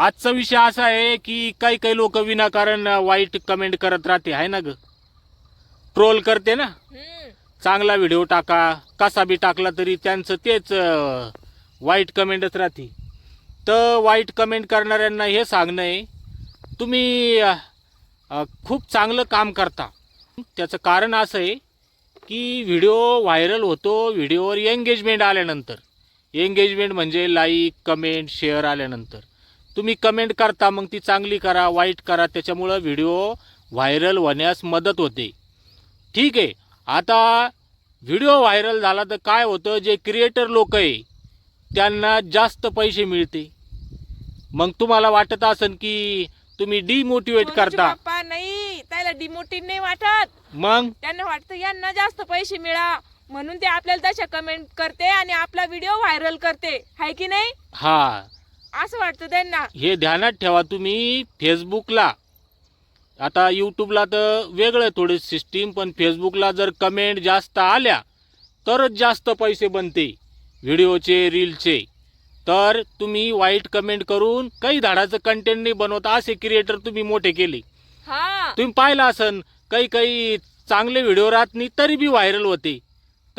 आजचा विषय असा आहे की काही काही लोक विनाकारण वाईट कमेंट करत राहते आहे ना ग? ट्रोल करते ना. चांगला व्हिडिओ टाका कसा बी टाकला तरी त्यांचं तेच वाईट कमेंटच राहते. तर वाईट कमेंट करणाऱ्यांना हे सांगणं आहे तुम्ही खूप चांगलं काम करता. त्याचं कारण असं आहे की व्हिडिओ व्हायरल होतो व्हिडिओवर एंगेजमेंट आल्यानंतर. एंगेजमेंट म्हणजे लाईक कमेंट शेअर आल्यानंतर. तुम्ही कमेंट करता मग ती चांगली करा वाईट करा. त्याच्यामुळं व्हिडिओ व्हायरल होण्यास मदत होते. ठीक आहे. आता व्हिडिओ व्हायरल झाला तर काय होतं? जे क्रिएटर लोक आहे त्यांना जास्त पैसे मिळते. मग तुम्हाला वाटत असेल की तुम्ही डिमोटिवेट करता. नाही. त्याला डिमोटिव्ह नाही वाटत. मग? त्यांना वाटतं यांना जास्त पैसे मिळा. म्हणून ते आपल्याला तशा कमेंट करते आणि आपला व्हिडिओ व्हायरल करते. हाय की नाही? हा. असं वाटतं त्यांना. हे ध्यानात ठेवा तुम्ही फेसबुकला आता यूट्यूबला तर वेगळं थोडी सिस्टीम पण फेसबुकला जर कमेंट जास्त आल्या तरच जास्त पैसे बनते व्हिडिओचे रीलचे तर तुम्ही वाईट कमेंट करून काही धाडाचं कंटेंट नाही बनवत असे क्रिएटर तुम्ही मोठे केले. हा. तुम्ही पाहिलं असन काही काही चांगले व्हिडिओ राहत नाही तरी बी व्हायरल होते.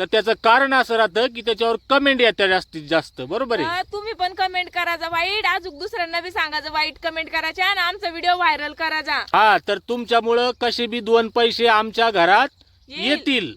तर त्याचं कारण असं राहतं की त्याच्यावर कमेंट येतात जास्तीत जास्त. बरोबर आहे? हा, तुम्ही पण कमेंट करायचा वाईट. अजून दुसऱ्यांना बी सांगायचं वाईट कमेंट करायचे आणि आमचा व्हिडिओ व्हायरल करायचा हा तर तुमच्यामुळं कसे बी दोन पैसे आमच्या घरात येईल. येतील.